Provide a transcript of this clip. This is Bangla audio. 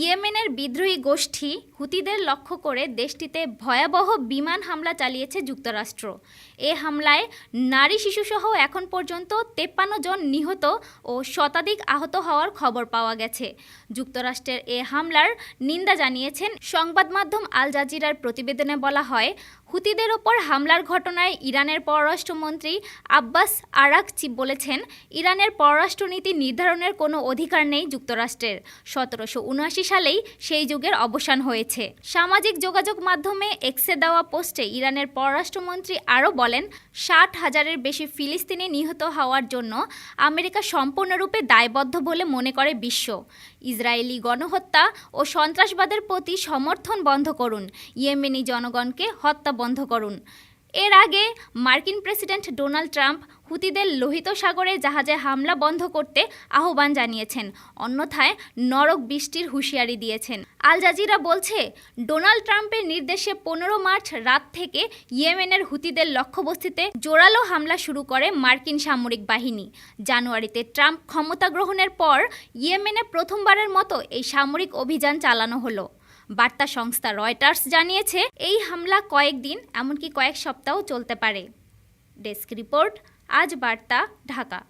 ইয়েমেনের বিদ্রোহী গোষ্ঠী হুতিদের লক্ষ্য করে দেশটিতে ভয়াবহ বিমান হামলা চালিয়েছে যুক্তরাষ্ট্র। এ হামলায় নারী শিশুসহ এখন পর্যন্ত তেপ্পান্ন জন নিহত ও শতাধিক আহত হওয়ার খবর পাওয়া গেছে। যুক্তরাষ্ট্রের এ হামলার নিন্দা জানিয়েছেন সংবাদ মাধ্যম আল জাজিরার প্রতিবেদনে বলা হয় হুতিদের ওপর হামলার ঘটনায় ইরানের পররাষ্ট্রমন্ত্রী আব্বাস আরাকচি বলেছেন, ইরানের পররাষ্ট্রনীতি নির্ধারণের কোনো অধিকার নেই যুক্তরাষ্ট্রের। সতেরোশো উনআশি সালেই সেই যুগের অবসান হয়েছে। সামাজিক যোগাযোগ মাধ্যমে এক্সে দেওয়া পোস্টে ইরানের পররাষ্ট্রমন্ত্রী আরও বলেন, ষাট হাজারের বেশি ফিলিস্তিনি নিহত হওয়ার জন্য আমেরিকা সম্পূর্ণরূপে দায়বদ্ধ বলে মনে করে বিশ্ব। ইসরায়েলি গণহত্যা ও সন্ত্রাসবাদের প্রতি সমর্থন বন্ধ করুন। ইয়েমেনি জনগণকে হত্যা বন্ধ করুন। এর আগে মার্কিন প্রেসিডেন্ট ডোনাল্ড ট্রাম্প হুতিদের লোহিত সাগরে জাহাজে হামলা বন্ধ করতে আহ্বান জানিয়েছেন, অন্যথায় নরক বৃষ্টির হুঁশিয়ারি দিয়েছেন। আল জাজিরা বলছে, ডোনাল্ড ট্রাম্পের নির্দেশে পনেরো মার্চ রাত থেকে ইয়েমেনের হুতিদের লক্ষ্যবস্তিতে জোরালো হামলা শুরু করে মার্কিন সামরিক বাহিনী। জানুয়ারিতে ট্রাম্প ক্ষমতা গ্রহণের পর ইয়েমেনে প্রথমবারের মতো এই সামরিক অভিযান চালানো হলো। বার্তা সংস্থা রয়টার্স জানিয়েছে, এই হামলা কয়েকদিন এমনকি কয়েক সপ্তাহ চলতে পারে। ডেস্ক রিপোর্ট, আজ বার্তা, ঢাকা।